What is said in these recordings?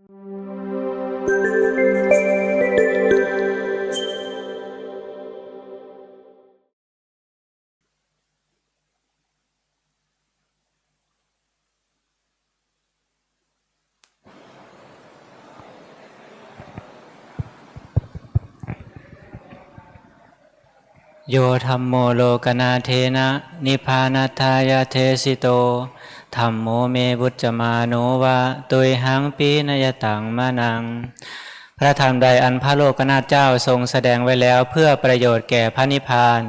โยธรรมโมโลกนาเทนะ นิพพานาทายาเทสิโต ธรรมโมเมบุจมาโนวะตุยหังปีนยตังมานัง พระธรรมใดอันพระโลกนาถเจ้าทรงแสดงไว้แล้วเพื่อประโยชน์แก่พระนิพพาน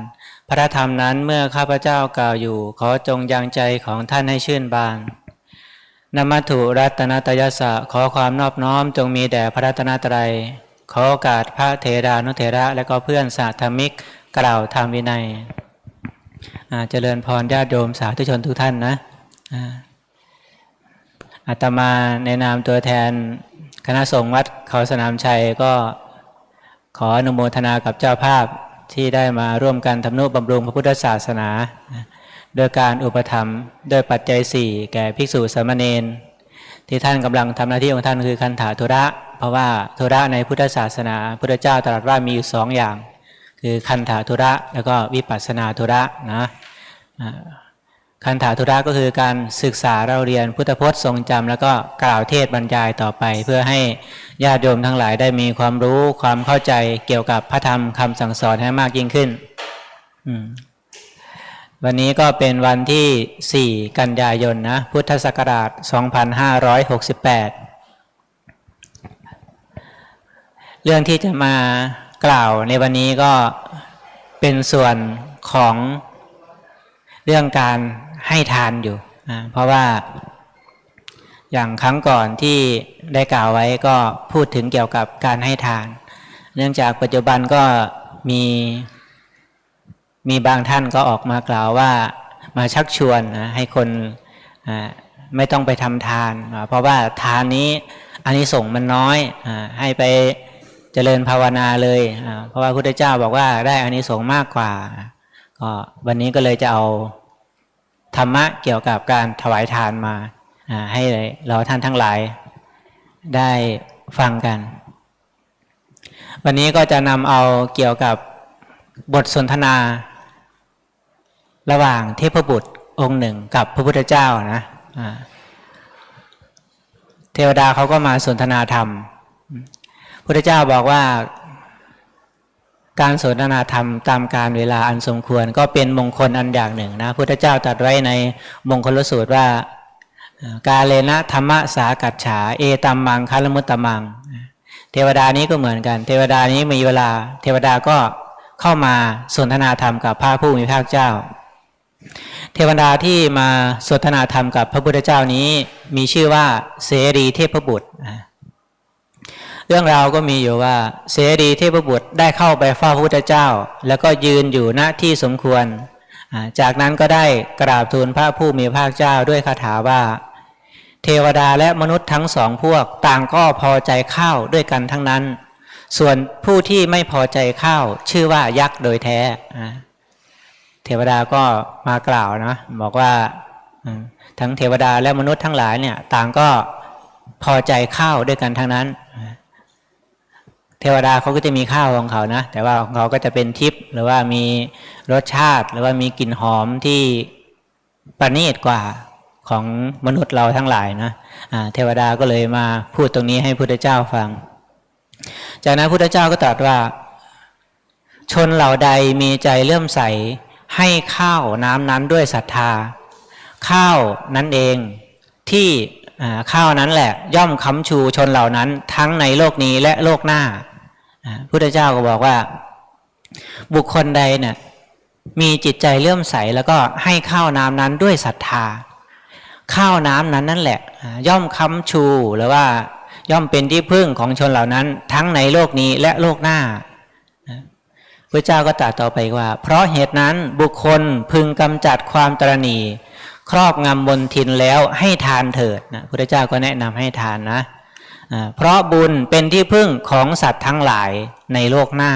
พระธรรมนั้นเมื่อข้าพเจ้ากล่าวอยู่ ขอจงยังใจของท่านให้ชื่นบานนมัตถุรัตนตยสะขอความนอบน้อมจงมีแด่พระรัตนตรัย ขอโอกาสพระเทรานุเถระและก็เพื่อนสาธมิกกล่าวธรรมวินัยเจริญพรญาติโยมสาธุชนทุกท่านนะ อาตมาในนามตัวแทน คณะสงฆ์วัดเขาสนามชัยก็ขออนุโมทนากับเจ้าภาพที่ได้มาร่วมกันทำนุบำรุงพระพุทธศาสนา โดยการอุปถัมภ์โดยปัจจัยสี่แก่ภิกษุสามเณรที่ท่านกำลังทำหน้าที่ของท่านคือคันถาธุระ เพราะว่าธุระในพุทธศาสนา พุทธเจ้าตรัสว่ามีอยู่สองอย่าง คือคันถาธุระ แล้วก็วิปัสสนาธุระนะ คันถาธุระก็คือการศึกษาเราเรียนพุทธพจน์ทรงจำแล้วก็กล่าวเทศบรรยายต่อไป เพื่อให้ญาติโยมทั้งหลายได้มีความรู้ความเข้าใจเกี่ยวกับพระธรรมคำสั่งสอนให้มากยิ่งขึ้น วันนี้ก็เป็นวันที่ 4 กันยายนนะพุทธศักราช 2568 เรื่องที่จะมากล่าวในวันนี้ก็เป็นส่วนของเรื่องการ ให้ทานอยู่อ่าเพราะว่าอย่างครั้งก่อนที่ได้กล่าวไว้ก็พูดถึงเกี่ยวกับการให้ทาน เนื่องจากปัจจุบันก็มีมีบางท่านก็ออกมากล่าวว่ามาชักชวนนะให้คนอ่าไม่ต้องไปทำทานอ่าเพราะว่าทานนี้อันนี้ส่งส์มันน้อยอาให้ไปเจริญภาวนาเลยอ่าเพราะว่าพระพุทธเจ้าบอกว่าได้อานิสงส์มากกว่าก็วันนี้ก็เลยจะเอา ธรรมะเกี่ยวกับการถวายทานมาให้เราท่านทั้งหลายได้ฟังกัน วันนี้ก็จะนำเอาเกี่ยวกับบทสนทนา ระหว่างเทพบุตรองค์หนึ่งกับพระพุทธเจ้านะเทวดาเขาก็มาสนทนาธรรมพุทธเจ้าบอกว่า การสนทนาธรรมตามการเวลาอันสมควร ก็เป็นมงคลอันอย่างหนึ่งนะพุทธเจ้าตรัสไว้ในมงคลสูตรว่า กาเลนะธรรมสากัจฉา เอตัมมังคารมุตตมัง เทวดานี้ก็เหมือนกัน เทวดานี้มีเวลา เทวดาก็เข้ามาสนทนาธรรมกับพระผู้มีพระเจ้า เทวดาที่มาสนทนาธรรมกับพระพุทธเจ้านี้มีชื่อว่าเสรีเทพบุตร เรื่องราวก็มีอยู่ว่า เสรีเทพบุตรได้เข้าไปเฝ้าพระพุทธเจ้า แล้วก็ยืนอยู่ณที่สมควร จากนั้นก็ได้กราบทูลพระผู้มีพระเจ้าด้วยคาถาว่า เทวดาและมนุษย์ทั้งสองพวกต่างก็พอใจข้าวด้วยกันทั้งนั้น ส่วนผู้ที่ไม่พอใจข้าวชื่อว่ายักษ์โดยแท้เทวดาก็มากล่าวนะบอกว่าทั้งเทวดาและมนุษย์ทั้งหลายเนี่ย ต่างก็พอใจข้าวด้วยกันทั้งนั้น เทวดาเขาก็จะมีข้าวของเขานะ แต่ว่าของเขาก็จะเป็นทิพย์หรือว่ามีรสชาติ หรือว่ามีกลิ่นหอมที่ประณีตกว่าของมนุษย์เราทั้งหลายนะเทวดาก็เลยมาพูดตรงนี้ให้พุทธเจ้าฟัง จากนั้นพุทธเจ้าก็ตรัสว่า ชนเหล่าใดมีใจเลื่อมใสให้ข้าวน้ำนั้นด้วยศรัทธา ข้าวนั้นเองที่ข้าวนั้นแหละ ย่อมค้ำชูชนเหล่านั้นทั้งในโลกนี้และโลกหน้า พุทธเจ้าก็บอกว่า บุคคลใดเนี่ยมีจิตใจเลื่อมใสแล้วก็ให้ข้าวน้ำนั้นด้วยศรัทธา ข้าวน้ำนั้นนั่นแหละ ย่อมค้ำชูหรือว่าย่อมเป็นที่พึ่งของชนเหล่านั้น ทั้งในโลกนี้และโลกหน้าพระเจ้าก็ตรัสต่อไปว่า เพราะเหตุนั้นบุคคลพึงกำจัดความตรณี ครอบงำบนทินแล้วให้ทานเถิดนะพระเจ้าก็แนะนำให้ทานนะ เพราะบุญเป็นที่พึ่งของสัตว์ทั้งหลายในโลกหน้า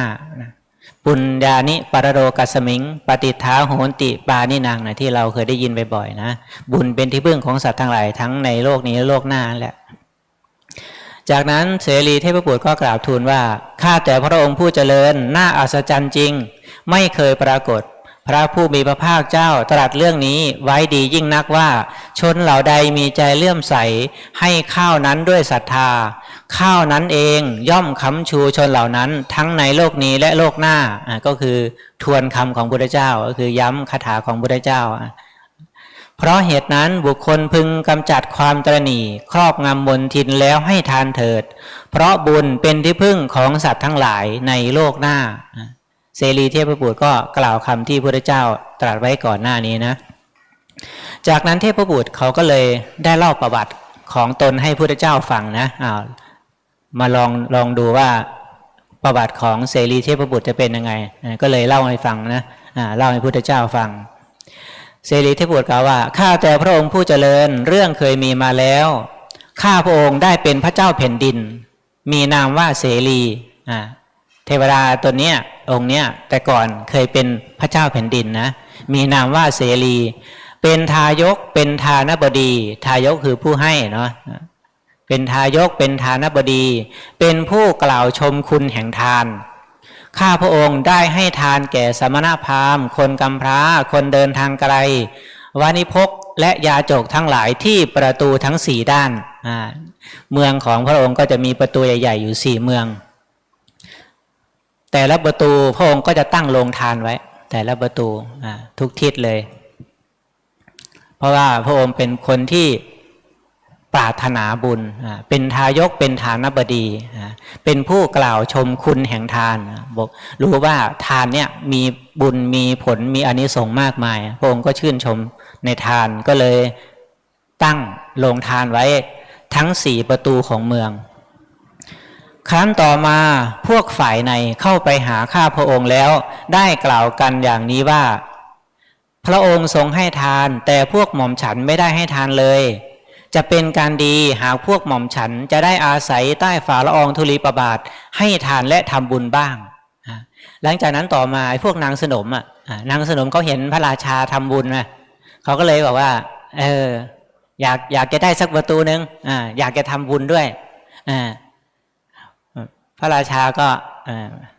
ปุญญานิปรโรกัสมิง ปฏิท้าโหนติปานินางนะที่เราเคยได้ยินบ่อยๆนะ บุญเป็นที่พึ่งของสัตว์ทั้งหลายทั้งในโลกนี้และโลกหน้าแหละ จากนั้นเสรีเทพบุตรก็กราบทูลว่าข้าแต่พระองค์ผู้เจริญน่าอัศจรรย์จริง ไม่เคยปรากฏ พระผู้มีพระภาคเจ้าตรัสเรื่องนี้ไว้ดียิ่งนักว่า ชนเหล่าใดมีใจเลื่อมใส ให้ข้าวนั้นด้วยศรัทธา ข้าวนั้นเองย่อมค้ำชูชนเหล่านั้น ทั้งในโลกนี้และโลกหน้าก็คือทวนคำของพุทธเจ้าก็คือย้ำคาถาของพุทธเจ้า เพราะเหตุนั้นบุคคลพึงกำจัดความตรณีครอบงำมนทินแล้วให้ทานเถิด เพราะบุญเป็นที่พึ่งของสัตว์ทั้งหลายในโลกหน้า เสรีเทพบุตรก็กล่าวคำที่พระเจ้าตรัสไว้ก่อนหน้านี้นะ จากนั้นเทพบุตรเขาก็เลยได้เล่าประวัติของตนให้พระเจ้าฟังนะอ้าวมาลองลองดูว่าประวัติของเสรีเทพบุตรจะเป็นยังไง ก็เลยเล่าให้ฟังนะอ่าเล่าให้พระเจ้าฟัง เสรีเทพบุตรกล่าวว่าข้าแต่พระองค์ผู้เจริญเรื่องเคยมีมาแล้วข้าพระองค์ได้เป็นพระเจ้าแผ่นดิน มีนามว่าเสรีอ่า เทวดาตัวเนี้ยองค์เนี้ยแต่ก่อนเคยเป็นพระเจ้าแผ่นดินนะ มีนามว่าเสรี เป็นทายกเป็นทานบดี ทายกคือผู้ให้เนาะเป็นทายกเป็นทานบดี เป็นผู้กล่าวชมคุณแห่งทานข้าพระองค์ได้ให้ทานแก่สมณพราหมณ์ คนกำพร้าคนเดินทางไกลวานิพกและยาจกทั้งหลายที่ประตูทั้งสี่ด้าน เมืองของพระองค์ก็จะมีประตูใหญ่ ๆ อยู่สี่เมือง แต่ละประตูพระองค์ก็จะตั้งโรงทานไว้ แต่ละประตูทุกทิศเลย เพราะว่าพระองค์เป็นคนที่ปรารถนาบุญ เป็นทายกเป็นฐานบดี เป็นผู้กล่าวชมคุณแห่งทานบอกรู้ว่าทานเนี่ยมีบุญมีผลมีอนิสงส์มากมาย พระองค์ก็ชื่นชมในทานก็เลยตั้งโรงทานไว้ทั้งสี่ประตูของเมือง ครั้นต่อมาพวกฝ่ายในเข้าไปหาข้าพระองค์แล้ว ได้กล่าวกันอย่างนี้ว่า พระองค์ทรงให้ทาน แต่พวกหม่อมฉันไม่ได้ให้ทานเลย จะเป็นการดีหากพวกหม่อมฉันจะได้อาศัยใต้ฝ่าละอองธุลีประบาท ให้ทานและทำบุญบ้าง หลังจากนั้นต่อมาพวกนางสนมอะนางสนมเขาเห็นพระราชาทำบุญนะเขาก็เลยบอกว่า เออ อยากอยากจะได้สักประตูหนึ่งอ่าอยากจะทำบุญด้วยอ่า ระราชาก็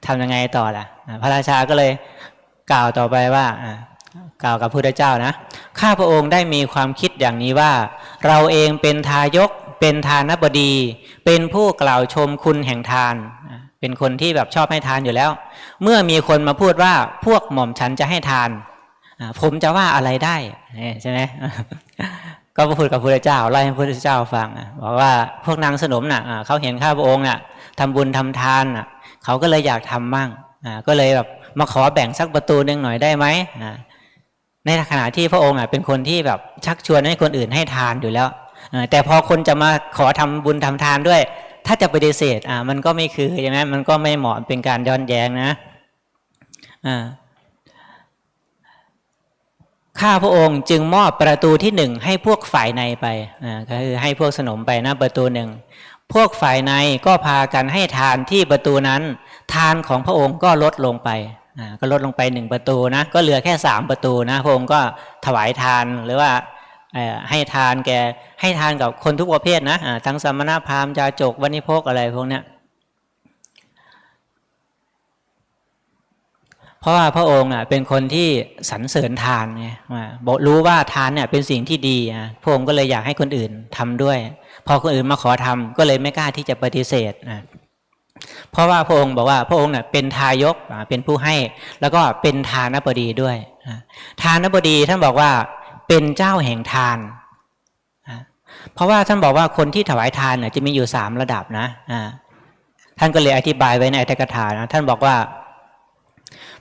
ทำยังไงต่อล่ะ พระราชาก็เลยกล่าวต่อไปว่ากล่าวกับพระพุทธเจ้านะ ข้าพระองค์ได้มีความคิดอย่างนี้ว่า เราเองเป็นทายก เป็นทานบดี เป็นผู้กล่าวชมคุณแห่งทาน เป็นคนที่แบบชอบให้ทานอยู่แล้ว เมื่อมีคนมาพูดว่าพวกหม่อมฉันจะให้ทาน ผมจะว่าอะไรได้ใช่ไหมก็พูดกับพระพุทธเจ้าไล่ให้พระพุทธเจ้าฟังบอกว่าพวกนางสนมน่ะเขาเห็นข้าพระองค์น่ะ ทำบุญทำทานน่ะเขาก็เลยอยากทำมั่งอ่าก็เลยแบบมาขอแบ่งสักประตูหนึ่งหน่อยได้ไหมอ่าในขณะที่พระองค์อะเป็นคนที่แบบชักชวนให้คนอื่นให้ทานอยู่แล้วแต่พอคนจะมาขอทำบุญทำทานด้วย ถ้าจะปฏิเสธอ่ามันก็ไม่คือใช่ไหมมันก็ไม่เหมาะเป็นการย้อนแย้งนะอ่าข้าพระองค์จึงมอบประตูที่หนึ่งให้พวกฝ่ายในไปอ่าก็คือให้พวกสนมไปนะประตูหนึ่ง พวกฝ่ายในก็พากันให้ทานที่ประตูนั้น ทานของพระองค์ก็ลดลงไปก็ลดลงไปหนึ่งประตูนะก็เหลือแค่สามประตูนะพระองค์ก็ถวายทานหรือว่าให้ทานแกให้ทานกับคนทุกประเภทนะทั้งสมณพราหมณ์จาจกวันิพกอะไรพวกเนี้ยเพราะว่าพระองค์เป็นคนที่สรรเสริญทานไงอ่าบอกรู้ว่าทานเนี่ยเป็นสิ่งที่ดีพระองค์ก็เลยอยากให้คนอื่นทำด้วย พอคนอื่นมาขอทำก็เลยไม่กล้าที่จะปฏิเสธอะเพราะว่าพระองค์บอกว่าพระองค์เนี่ยเป็นทายกเป็นผู้ให้ แล้วก็เป็นทานบดีด้วยทานบดีท่านบอกว่าเป็นเจ้าแห่งทานอะเพราะว่าท่านบอกว่าคนที่ถวายทานเนี่ยจะมีอยู่สามระดับนะท่านก็เลยอธิบายไว้ในอัตถกถานะท่านบอกว่า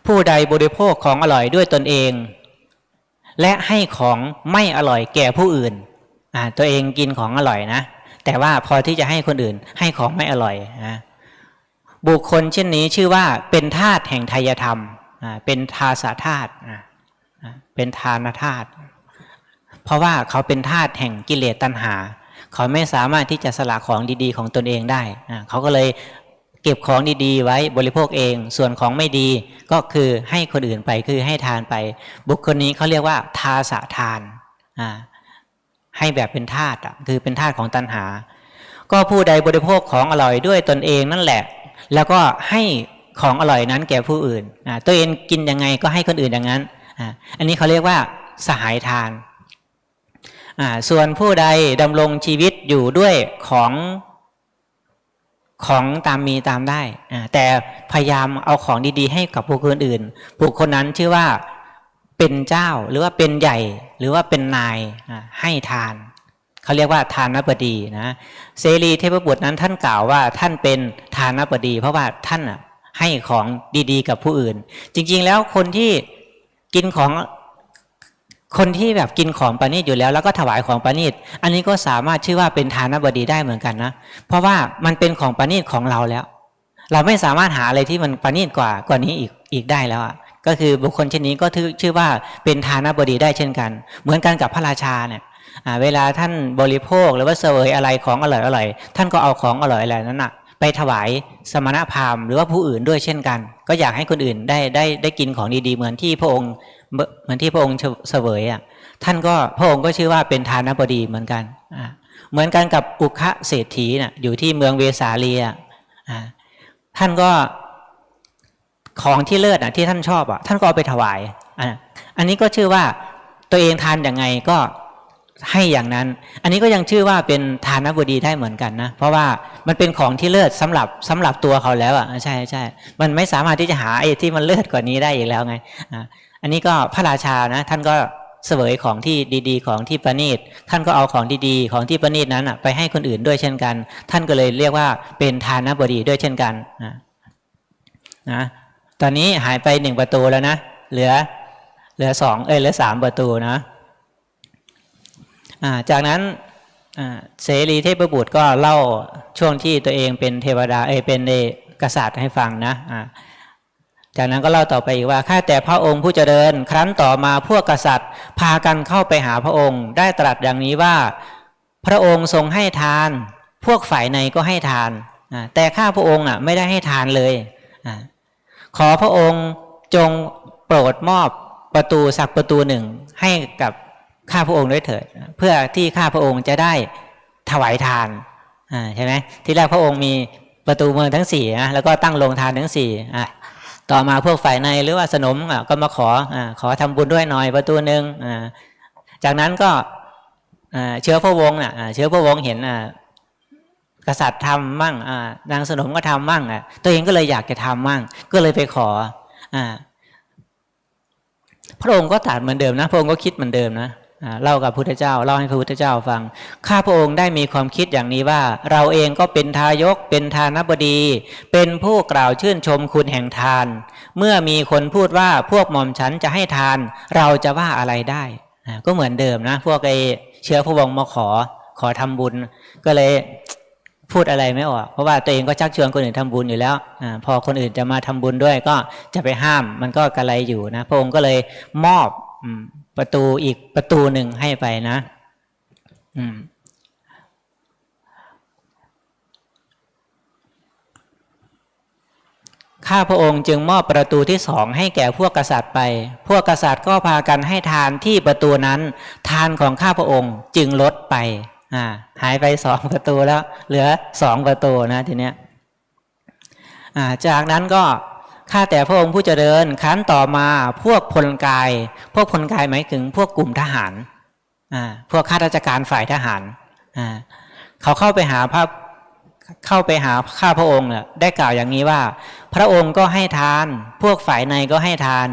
ผู้ใดบริโภคของอร่อยด้วยตนเอง และให้ของไม่อร่อยแก่ผู้อื่นตัวเองกินของอร่อยนะ แต่ว่าพอที่จะให้คนอื่นให้ของไม่อร่อยนะบุคคลเช่นนี้ชื่อว่าเป็นธาตุแห่งทายธรรม เป็นทาสาธาตุเป็นทานธาตุ เพราะว่าเขาเป็นธาตุแห่งกิเลสตัณหา เขาไม่สามารถที่จะสละของดีๆ ของตนเองได้ เขาก็เลยเก็บของดีๆ ไว้บริโภคเอง ส่วนของไม่ดีก็คือให้คนอื่นไปคือให้ทานไป บุคคลนี้เขาเรียกว่าทาสะทานอ่า ให้แบบเป็นธาตุอะคือเป็นธาตุของตัณหา ก็ผู้ใดบริโภคของอร่อยด้วยตนเองนั่นแหละ แล้วก็ให้ของอร่อยนั้นแก่ผู้อื่นอ่าตัวเองกินยังไงก็ให้คนอื่นอย่างนั้นอ่าอันนี้เขาเรียกว่าสหายทานอ่าส่วนผู้ใดดำรงชีวิตอยู่ด้วยของของตามมีตามได้อ่าแต่พยายามเอาของดีๆ ให้กับบุคคลอื่นบุคคลนั้นชื่อว่า เป็นเจ้าหรือว่าเป็นใหญ่หรือว่าเป็นนายให้ทานเขาเรียกว่าทานนบดีนะเสรีเทพบุตรนั้นท่านกล่าวว่าท่านเป็นทานนบดี เพราะว่าท่านให้ของดีๆ กับผู้อื่น จริง ๆ แล้วคนที่กินของคนที่แบบกินของประณีตอยู่แล้ว แล้วก็ถวายของประณีตอันนี้ก็สามารถชื่อว่าเป็นทานบดีได้เหมือนกันนะเพราะว่ามันเป็นของประณีตของเราแล้ว เราไม่สามารถหาอะไรที่มันประณีตกว่ากว่านี้อีกอีกได้แล้วอะ ก็คือบุคคลเช่นนี้ก็ถือชื่อว่าเป็นทานบดีได้เช่นกัน เหมือนกันกับพระราชาเนี่ยเวลาท่านบริโภคหรือว่าเสวยอะไรของอร่อยอร่อยท่านก็เอาของอร่อยอะไรนั้นนะไปถวายสมณพราหมณ์หรือว่าผู้อื่นด้วยเช่นกัน ก็อยากให้คนอื่นได้ได้ได้กินของดีๆเหมือนที่พระองค์เหมือนที่พระองค์เสวยอะท่านก็พระองค์ก็ชื่อว่าเป็นทานบดีเหมือนกันอ่าเหมือนกันกับอุคะเศรษฐีน่ะอยู่ที่เมืองเวสาลีอะท่านก็ ของที่เลิศอะที่ท่านชอบอะท่านก็เอาไปถวายอ่าอันนี้ก็ชื่อว่าตัวเองทานอย่างไงก็ให้อย่างนั้น อันนี้ก็ยังชื่อว่าเป็นทานบุดีได้เหมือนกันนะ เพราะว่ามันเป็นของที่เลิศสำหรับสำหรับตัวเขาแล้วอะใช่ใช่มันไม่สามารถที่จะหาไอ้ที่มันเลิศกว่านี้ได้อีกแล้วไงอ่าอันนี้ก็พระราชานะ ท่านก็เสวยของที่ดีๆ ของที่ประณีตท่านก็เอาของดีๆ ของที่ประณีตนั้นอะไปให้คนอื่นด้วยเช่นกัน ท่านก็เลยเรียกว่าเป็นทานบดีด้วยเช่นกันนะนะ ตอนนี้หายไปหนึ่งประตูแล้วนะ เหลือ เหลือสองเอ้ยเหลือสามประตูนะจากนั้นเสรีเทพบุตรก็เล่าช่วงที่ตัวเองเป็นเทวดาเอเป็นกษัตริย์ให้ฟังนะจากนั้นก็เล่าต่อไปอีกว่าข้าแต่พระองค์ผู้เจริญ ครั้นต่อมาพวกกษัตริย์ พากันเข้าไปหาพระองค์ ได้ตรัสอย่างนี้ว่า พระองค์ทรงให้ทาน พวกฝ่ายในก็ให้ทาน แต่ข้าพระองค์อะไม่ได้ให้ทานเลย ขอพระองค์จงโปรดมอบประตูสักประตูหนึ่งให้กับข้าพระองค์ด้วยเถิด เพื่อที่ข้าพระองค์จะได้ถวายทานอ่าใช่ไหมที่แรกพระองค์มีประตูเมืองทั้งสี่นะแล้วก็ตั้งโรงทานทั้งสี่อ่าต่อมาพวกฝ่ายในหรือว่าสนมก็มาขออขอทำบุญด้วยหน่อยประตูหนึ่งจากนั้นก็เชื้อพระวงศ์เชื้อพระวงศ์เห็น กษัตริย์ทำมั่งนางสนมก็ทำมั่งอะตัวเองก็เลยอยากจะทำมั่ง ก็เลยไปขออพระองค์ก็ตรัสเหมือนเดิมนะ พระองค์ก็คิดเหมือนเดิมนะเล่ากับพุทธเจ้าเล่าให้พระพุทธเจ้าฟัง ข้าพระองค์ได้มีความคิดอย่างนี้ว่า เราเองก็เป็นทายกเป็นทานบดี เป็นผู้กล่าวชื่นชมคุณแห่งทาน เมื่อมีคนพูดว่าพวกหม่อมฉันจะให้ทาน เราจะว่าอะไรได้ก็เหมือนเดิมนะ พวกไอเชื้อพระวงศ์มาขอขอทำบุญ ก็เลย พูดอะไรไม่ออกเพราะว่าตัวเองก็ชักชวนคนอื่นทำบุญอยู่แล้วอพอคนอื่นจะมาทำบุญด้วยก็จะไปห้ามมันก็กระไรอยู่นะพระองค์ก็เลยมอบประตูอีกประตูหนึ่งให้ไปนะอืมข้าพระองค์จึงมอบประตูที่สองให้แก่พวกกษัตริย์ไป พวกกษัตริย์ก็พากันให้ทานที่ประตูนั้น ทานของข้าพระองค์จึงลดไป อ่าหายไปสองประตูแล้ว เหลือสองประตูนะทีเนี้ยอ่าจากนั้นก็ข้าแต่พระองค์ผู้เจริญครั้นต่อมาพวกพลกาย พวกพลกายหมายถึงพวกกลุ่มทหารอ่าพวกข้าราชการฝ่ายทหารอ่าเขาเข้าไปหาพระเข้าไปหาข้าพระองค์เนี่ยได้กล่าวอย่างนี้ว่า พระองค์ก็ให้ทาน พวกฝ่ายในก็ให้ทาน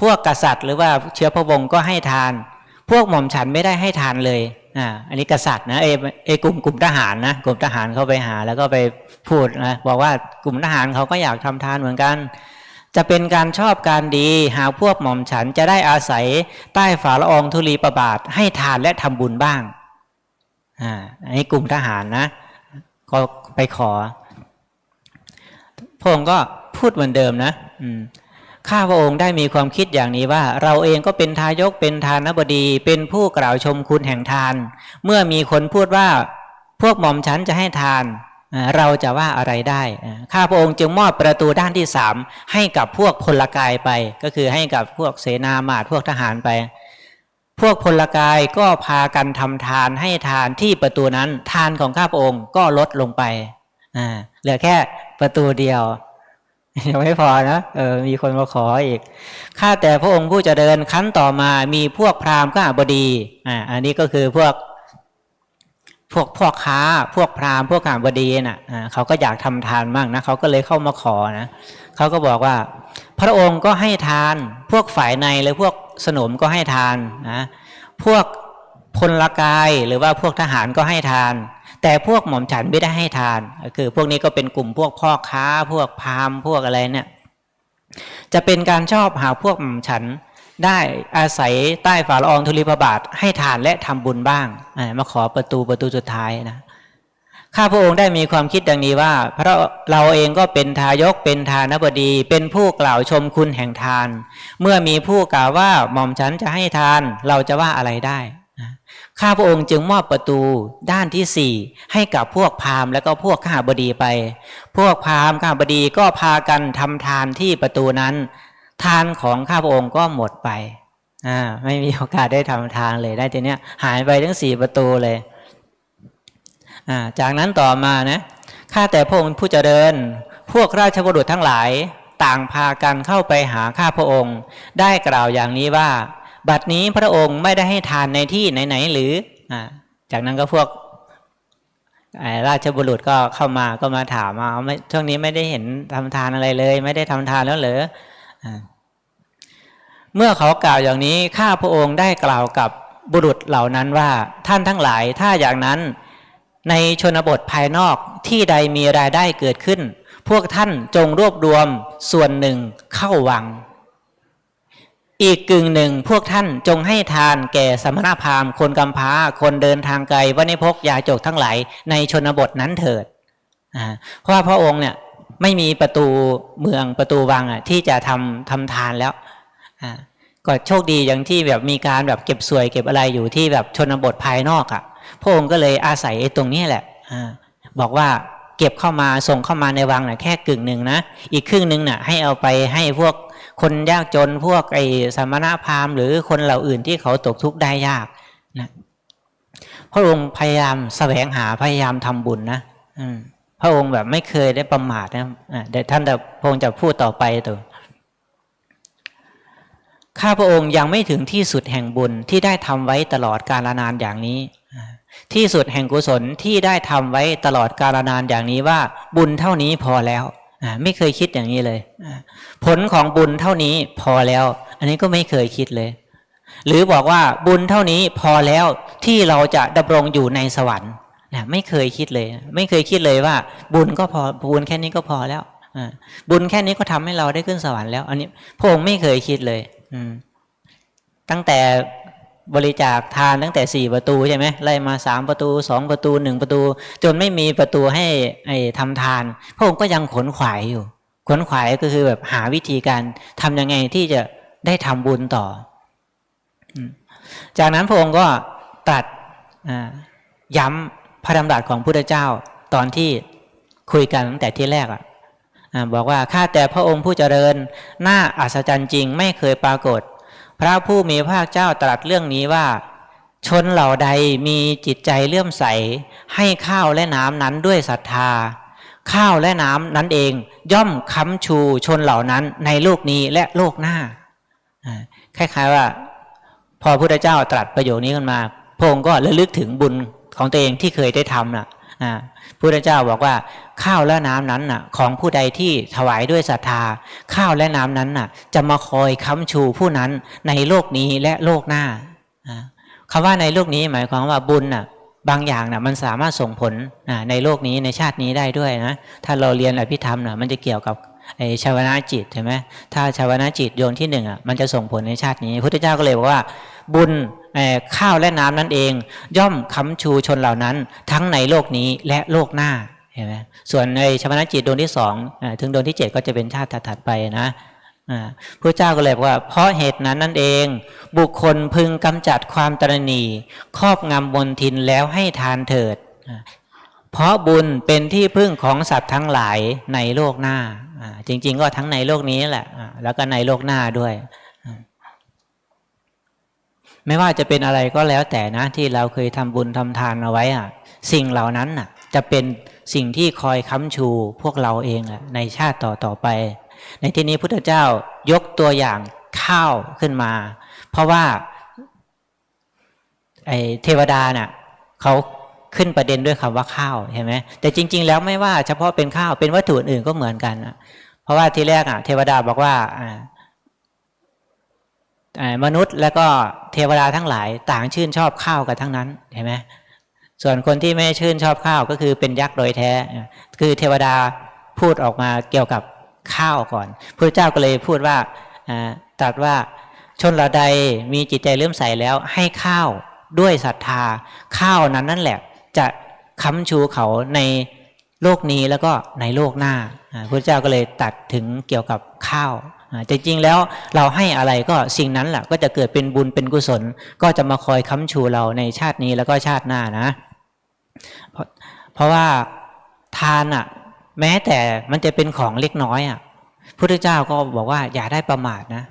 พวกกษัตริย์ หรือว่าเชื้อพระวงศ์ก็ให้ทาน พวกหม่อมฉันไม่ได้ให้ทานเลย อ่าอันนี้กษัตริย์นะเอเอกลุ่มกลุ่มทหารนะกลุ่มทหารเข้าไปหา แล้วก็ไปพูดนะบอกว่ากลุ่มทหารเขาก็อยากทำทานเหมือนกัน จะเป็นการชอบการดี หาพวกหม่อมฉันจะได้อาศัยใต้ฝาละอองธุลีประบาทให้ทานและทำบุญบ้างอ่าอันนี้กลุ่มทหารนะ ก็ไปขอพระองค์ก็พูดเหมือนเดิมนะ อืม ข้าพระองค์ได้มีความคิดอย่างนี้ว่า เราเองก็เป็นทายกเป็นทานบดี เป็นผู้กล่าวชมคุณแห่งทาน เมื่อมีคนพูดว่าพวกหม่อมฉันจะให้ทาน เราจะว่าอะไรได้ข้าพระองค์จึงมอบประตูด้านที่สามให้กับพวกพลกายไป ก็คือให้กับพวกเสนาหมาตพวกทหารไป พวกพลกายก็พากันทำทานให้ทานที่ประตูนั้นทานของข้าพระองค์ก็ลดลงไปเหลือแค่ประตูเดียว ยังไม่พอนะเออมีคนมาขออีกข้าแต่พระองค์ผู้จเจริญขั้นต่อมามีพวกพราหมณ์ข้าบดีอ่าอันนี้ก็คือพวก พวกพ่อค้า พวกพราหมณ์พวกข้าบดีน่ะอ่าเขาก็อยากทำทานมากนะเขาก็เลยเข้ามาขอนะเขาก็บอกว่า พระองค์ก็ให้ทานพวกฝ่ายในหรือพวกสนมก็ให้ทานนะพวกพลกายหรือว่าพวกทหารก็ให้ทาน แต่พวกหม่อมฉันไม่ได้ให้ทาน คือ พวกนี้ก็เป็นกลุ่มพวกพ่อค้า พวกพามพวกอะไรเนี่ย จะเป็นการชอบหาพวกหม่อมฉันได้อาศัยใต้ฝ่าละอองธุลีพระบาทให้ทานและทำบุญบ้างมาขอประตูประตูสุดท้ายนะข้าพระองค์ได้มีความคิดดังนี้ว่าเพราะเราเองก็เป็นทายกเป็นทานบดี เป็นผู้กล่าวชมคุณแห่งทาน เมื่อมีผู้กล่าวว่าหม่อมฉันจะให้ทาน เราจะว่าอะไรได้ ข้าพระองค์จึงมอบประตูด้านที่สี่ให้กับพวกพราหมณ์และก็พวกข้าบดีไป พวกพราหมณ์ข้าบดีก็พากันทำทานที่ประตูนั้น ทานของข้าพระองค์ก็หมดไปอ่าไม่มีโอกาสได้ทำทานเลยได้ทีเนี้ยหายไปทั้งสี่ประตูเลยอ่าจากนั้นต่อมานะข้าแต่พระองค์ผู้เจริญ พวกราชบุรุษทั้งหลาย ต่างพากันเข้าไปหาข้าพระองค์ ได้กล่าวอย่างนี้ว่า บัดนี้พระองค์ไม่ได้ให้ทานในที่ไหนๆหรืออจากนั้นก็พวกราชบุรุษก็เข้ามาก็มาถามมาช่วงนี้ไม่ได้เห็นทำทานอะไรเลย ไม่ได้ทำทานแล้วเหรออเมื่อเขากล่าวอย่างนี้ข้าพระองค์ได้กล่าวกับบุรุษเหล่านั้นว่าท่านทั้งหลายถ้าอย่างนั้นในชนบทภายนอกที่ใดมีรายได้เกิดขึ้น พวกท่านจงรวบรวมส่วนหนึ่งเข้าวัง อีกกึ่งหนึ่งพวกท่านจงให้ทานแก่สมณพราหมณ์คนกำพร้าคนเดินทางไกลวันิพกยาจกทั้งหลายในชนบทนั้นเถิดเพราะว่าพระองค์เนี่ยไม่มีประตูเมืองประตูวังอะที่จะทำทำทานแล้วก็โชคดีอย่างที่แบบมีการแบบเก็บสวยเก็บอะไรอยู่ที่แบบชนบทภายนอกอะพระองค์ก็เลยอาศัยไอ้ตรงนี้แหละอบอกว่าเก็บเข้ามาส่งเข้ามาในวังน่ะแค่กึ่งหนึ่งนะอีกครึ่งหนึ่งน่ะให้เอาไปให้พวก คนยากจนพวกไอ้สมณพราหมณ์หรือคนเหล่าอื่นที่เขาตกทุกข์ได้ยากนะพระองค์พยายามแสวงหาพยายามทำบุญนะอืมพระองค์แบบไม่เคยได้ประมาทนะเดี๋ยวท่านจะพระองค์จะพูดต่อไปตัวข้าพระองค์ยังไม่ถึงที่สุดแห่งบุญที่ได้ทำไว้ตลอดกาลนานอย่างนี้ ที่สุดแห่งกุศลที่ได้ทำไว้ตลอดกาลนานอย่างนี้ว่า บุญเท่านี้พอแล้ว ไม่เคยคิดอย่างนี้เลย ผลของบุญเท่านี้พอแล้ว อันนี้ก็ไม่เคยคิดเลย หรือบอกว่าบุญเท่านี้พอแล้วที่เราจะดำรงอยู่ในสวรรค์นะไม่เคยคิดเลย ไม่เคยคิดเลยว่า บุญก็พอบุญแค่นี้ก็พอแล้วบุญแค่นี้ก็ทำให้เราได้ขึ้นสวรรค์แล้ว อันนี้พระองค์ไม่เคยคิดเลยตั้งแต่ บริจาคทานตั้งแต่สี่ประตูใช่ไหมไล่มาสามประตูสองประตูหนึ่งประตู จนไม่มีประตูให้ไอ้ทำทาน พระองค์ก็ยังขนขวายอยู่ ขนขวายก็คือแบบหาวิธีการทำยังไงที่จะได้ทำบุญต่อ จากนั้นพระองค์ก็ตัดย้ำพระดำรัสของพุทธเจ้าตอนที่คุยกันตั้งแต่ที่แรกอะบอกว่าข้าแต่พระองค์ผู้เจริญหน้าอัศจรรย์จริง ไม่เคยปรากฏ พระผู้มีพระภาคเจ้าตรัสเรื่องนี้ว่า ชนเหล่าใดมีจิตใจเลื่อมใส ให้ข้าวและน้ำนั้นด้วยศรัทธา ข้าวและน้ำนั้นเองย่อมค้ำชูชนเหล่านั้นในโลกนี้และโลกหน้าคล้ายๆว่า พอพระพุทธเจ้าตรัสประโยคนี้ขึ้นมาพงก็ระลึกถึงบุญของตัวเองที่เคยได้ทำน่ะอ่าพระพุทธเจ้าบอกว่า ข้าวและน้ำนั้นน่ะ ของผู้ใดที่ถวายด้วยศรัทธา ข้าวและน้ำนั้นน่ะ จะมาคอยค้ำชูผู้นั้นในโลกนี้และโลกหน้าอ่าคำว่าในโลกนี้หมายความว่าบุญน่ะบางอย่างน่ะมันสามารถส่งผลในโลกนี้ในชาตินี้ได้ด้วยนะถ้าเราเรียนอภิธรรมน่ะมันจะเกี่ยวกับไอชาวนาจิตใช่ไหมถ้าชาวนาจิตโยนที่หนึ่งอะมันจะส่งผลในชาตินี้พระพุทธเจ้าก็เลยบอกว่า บุญข้าวและน้ำนั่นเอง ย่อมค้ำชูชนเหล่านั้น ทั้งในโลกนี้และโลกหน้า เห็นไหมส่วนในชาวนาจิตดวงที่สองถึงดวงที่เจ็ดก็จะเป็นชาติถัดๆไปนะพระเจ้าก็เลยบอกว่า เพราะเหตุนั้นนั่นเอง บุคคลพึงกำจัดความตรณีครอบงำบนทินแล้วให้ทานเถิด เพราะบุญเป็นที่พึ่งของสัตว์ทั้งหลายในโลกหน้า จริง ๆ ก็ทั้งในโลกนี้แหละ แล้วก็ในโลกหน้าด้วย ไม่ว่าจะเป็นอะไรก็แล้วแต่นะที่เราเคยทำบุญทำทานเอาไว้อะสิ่งเหล่านั้นน่ะ จะเป็น สิ่งที่คอยค้ำชูพวกเราเองอะในชาติต่อต่อไป ในที่นี้พุทธเจ้ายกตัวอย่างข้าวขึ้นมา เพราะว่าไอเทวดาน่ะเขาขึ้นประเด็นด้วยคำว่าข้าวเห็นไหมแต่จริง ๆ แล้วไม่ว่าเฉพาะเป็นข้าวเป็นวัตถุอื่นก็เหมือนกันนะเพราะว่าทีแรกอะ เทวดาบอกว่าอ่าอ่ามนุษย์แล้วก็เทวดาทั้งหลายต่างชื่นชอบข้าวกันทั้งนั้นเห็นไหม ส่วนคนที่ไม่ชื่นชอบข้าวก็คือเป็นยักษ์โดยแท้ คือเทวดาพูดออกมาเกี่ยวกับข้าวก่อนพระเจ้าก็เลยพูดว่าตรัสว่าชนเราใดมีจิตใจเลื่อมใสแล้วให้ข้าวด้วยศรัทธา ข้าวนั้นนั่นแหละ จะค้ำชูเขาในโลกนี้แล้วก็ในโลกหน้าพระเจ้าก็เลยตัดถึงเกี่ยวกับข้าว จริงๆแล้วเราให้อะไรก็สิ่งนั้นแหละก็จะเกิดเป็นบุญเป็นกุศล ก็จะมาคอยค้ำชูเราในชาตินี้แล้วก็ชาติหน้านะ เพราะเพราะว่าทานอะ แม้แต่มันจะเป็นของเล็กน้อยอะพุทธเจ้าก็บอกว่าอย่าได้ประมาทนะ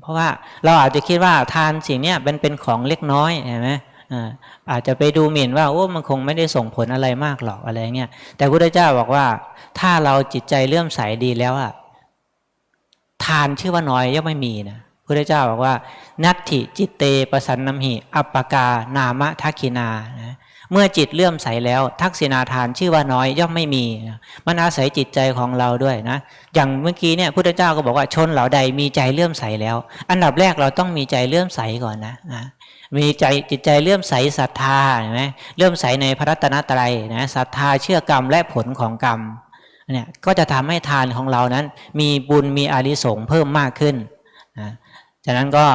เพราะว่าเราอาจจะคิดว่าทานสิ่งเนี้ยเป็นเป็นของเล็กน้อยเห็นไหมอ่าอาจจะไปดูหมิ่นว่าโอ้มันคงไม่ได้ส่งผลอะไรมากหรอกอะไรเงี้ยแต่พุทธเจ้าบอกว่าถ้าเราจิตใจเลื่อมใสดีแล้วอะ ทานชื่อว่าน้อยย่อมไม่มีนะพระเจ้าบอกว่านัตถิจิตเตประสันนมหิ อัปปกานามะทักขินานะเมื่อจิตเลื่อมใสแล้ว ทักษิณาทานชื่อว่าน้อยย่อมไม่มีนะมันอาศัยจิตใจของเราด้วยนะ อย่างเมื่อกี้เนี่ยพุทธเจ้าก็บอกว่าชนเหล่าใดมีใจเลื่อมใสแล้ว อันดับแรกเราต้องมีใจเลื่อมใสก่อนนะนะมีใจจิตใจเลื่อมใสศรัทธาเห็นไหมเลื่อมใสในพระรัตนตรัยนะศรัทธาเชื่อกรรมและผลของกรรม เนี่ยก็จะทำให้ทานของเรานั้น มีบุญมีอานิสงส์เพิ่มมากขึ้นนะฉะนั้นก็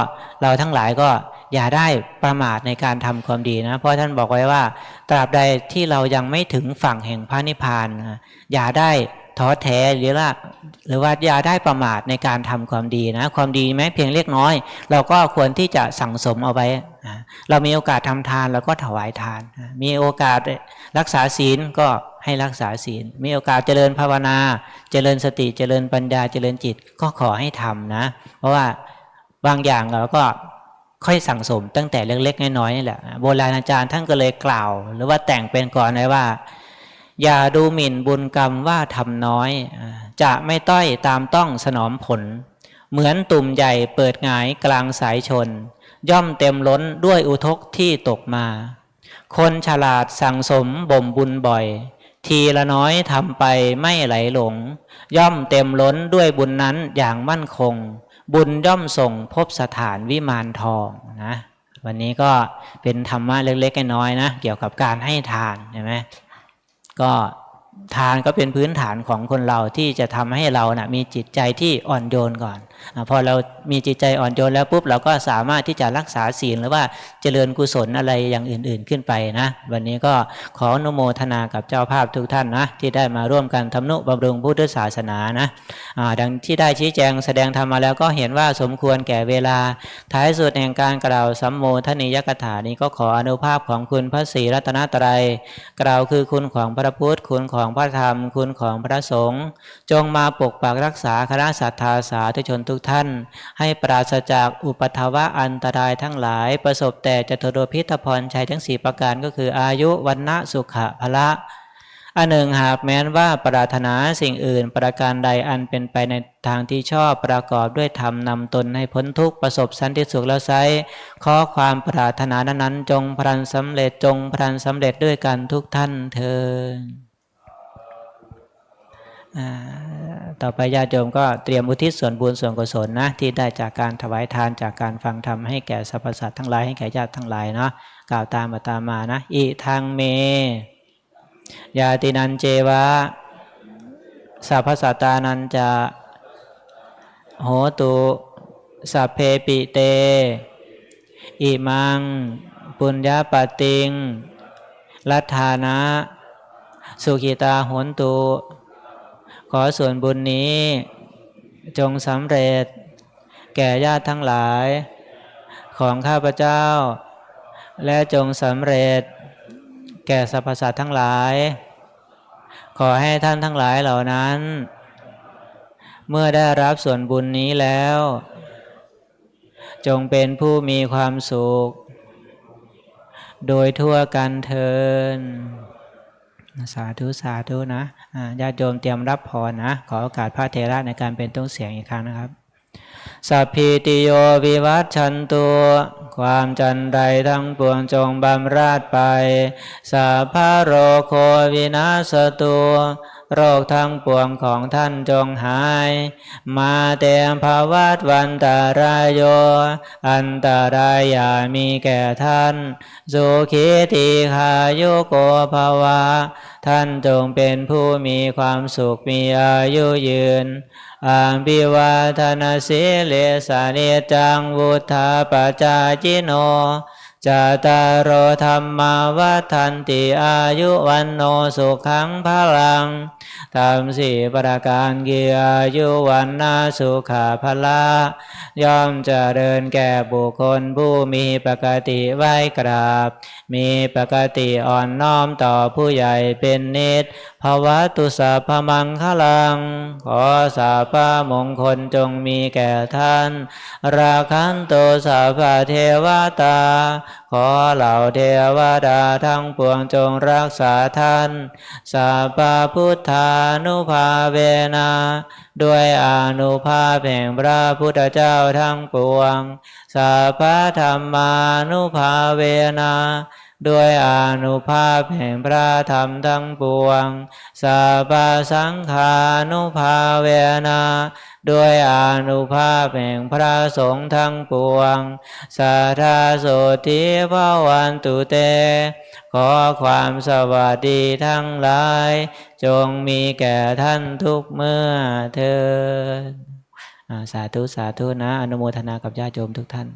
เราทั้งหลายก็อย่าได้ประมาทในการทำความดีนะ เพราะท่านบอกไว้ว่า ตราบใดที่เรายังไม่ถึงฝั่งแห่งพระนิพพานนะอย่าได้ท้อแท้หรือว่าหรือว่าอย่าได้ประมาทในการทำความดีนะ ความดีแม้เพียงเล็กน้อย เราก็ควรที่จะสั่งสมเอาไว้นะเรามีโอกาสทำทานเราก็ถวายทานนะมีโอกาสรักษาศีลก็ ให้รักษาศีล มีโอกาสเจริญภาวนา เจริญสติเจริญปัญญาเจริญจิตก็ขอให้ทำนะ เพราะว่าบางอย่างเราก็ค่อยสั่งสมตั้งแต่เล็กๆน้อยๆนี่แหละโบราณอาจารย์ท่านก็เลยกล่าว หรือว่าแต่งเป็นก่อนไว้ว่า อย่าดูหมิ่นบุญกรรมว่าทำน้อย จะไม่ต้อยตามต้องสนอมผล เหมือนตุ่มใหญ่เปิดหงายกลางสายชน ย่อมเต็มล้นด้วยอุทกที่ตกมา คนฉลาดสั่งสมบ่มบุญบ่อย ทีละน้อยทำไปไม่ไหลหลง ย่อมเต็มล้นด้วยบุญนั้นอย่างมั่นคง บุญย่อมส่งพบสถานวิมานทองนะวันนี้ก็เป็นธรรมะเล็กๆน้อยๆนะ เกี่ยวกับการให้ทานใช่ไหมก็ทานก็เป็นพื้นฐานของคนเราที่จะทำให้เรานะ่ะมีจิตใจที่อ่อนโยนก่อน พอเรามีจิตใจอ่อนโยนแล้วปุ๊บเราก็สามารถที่จะรักษาศีลหรือว่าเจริญกุศลอะไรอย่างอื่น ๆขึ้นไปนะ วันนี้ก็ขออนุโมทนากับเจ้าภาพทุกท่านนะ ที่ได้มาร่วมกันทำนุบำรุงพุทธศาสนานะดังที่ได้ชี้แจงแสดงธรรมมาแล้วก็เห็นว่าสมควรแก่เวลา ท้ายสุดแห่งการกล่าวสัมโมทนิยกถานี้ก็ขออนุภาพของคุณพระศรีรัตนตรัยกล่าวคือคุณของพระพุทธคุณของพระธรรม คุณของพระสงฆ์จงมาปกปักรักษาคณะสัตยาสาธุชนทุกท่าน ให้ปราศจากอุปทวะอันตรายทั้งหลาย ประสบแต่จตุรพิธพรชัยทั้งสี่ประการก็คืออายุวันนะสุขะพละอันหนึ่งหากแม้นว่าปรารถนาสิ่งอื่นประการใดอันเป็นไปในทางที่ชอบประกอบด้วยธรรมนำตนให้พ้นทุกข์ประสบสันติสุขแล้วไซขอความปรารถนานั้นจงพลันสำเร็จจงพลันสำเร็จด้วยกันทุกท่านเทินอ่า ต่อไปญาติโยมก็เตรียมอุทิศส่วนบุญส่วนกุศลนะที่ได้จากการถวายทานจากการฟังธรรมให้แก่สรรพสัตว์ทั้งหลายให้แก่ญาติทั้งหลายเนาะกล่าวตามมาตามมานะอิทางเม ยาตินันเจวะสัพพสัตตานันจะโหตุสัพเพปิเต อิมัง ปุญญาปติง ลัทธานะ สุขิตาโหนตุ ขอส่วนบุญนี้ จงสำเร็จ แก่ญาติทั้งหลาย ของข้าพเจ้า และจงสำเร็จ แก่สรรพสัตว์ทั้งหลาย ขอให้ท่านทั้งหลายเหล่านั้น เมื่อได้รับส่วนบุญนี้แล้ว จงเป็นผู้มีความสุข โดยทั่วกันเทิน สาธุสาธุนะญาติโยมเตรียมรับพรนะ ขอโอกาสพระเทระในการเป็นต้นเสียงอีกครั้งนะครับสัพพิติโยวิวัตชันตุความจันใดทั้งปวงจงบำราดไปสัพพะโรโควินาสตุ โรคทั้งปวงของท่านจงหาย มาเตมภาวัตวันตารายโย อันตรายอย่ามีแก่ท่าน สุขีติขายุโกภาวะ ท่านจงเป็นผู้มีความสุขมีอายุยืนอาภิวาทนาสิเลสานิจังวุธาปจาจิโน จตารโอธรรมาวัฏันติอายุวันโนสุขังพลังธรรมสี่ประการเกียอายุวันนาสุขาพละย่อมจะเจริญแก่บุคคลผู้มีปกติไหวกราบ มีปกติอ่อนน้อมต่อผู้ใหญ่เป็นนิดภาวะตุสัพมังคลัง ขอสาพมงคลจงมีแก่ท่าน ราคันโตสัพพเทวตา ขอเหล่าเทวดาทั้งปวงจงรักษาท่านสัพพพุทธานุภาเวนะด้วยอนุภาพแห่งพระพุทธเจ้าทั้งปวงสัพพธรรมานุภาเวนะ ด้วยอนุภาพแห่งพระธรรมทั้งปวงสัพพสังฆานุภาเวนะด้วยอนุภาพแห่งพระสงฆ์ทั้งปวงสัทธาโสธิภาวันตุเต ขอความสวัสดีทั้งหลาย จงมีแก่ท่านทุกเมื่อเถิดอ่าสาธุสาธุนะ อนุโมทนากับญาติโยมทุกท่าน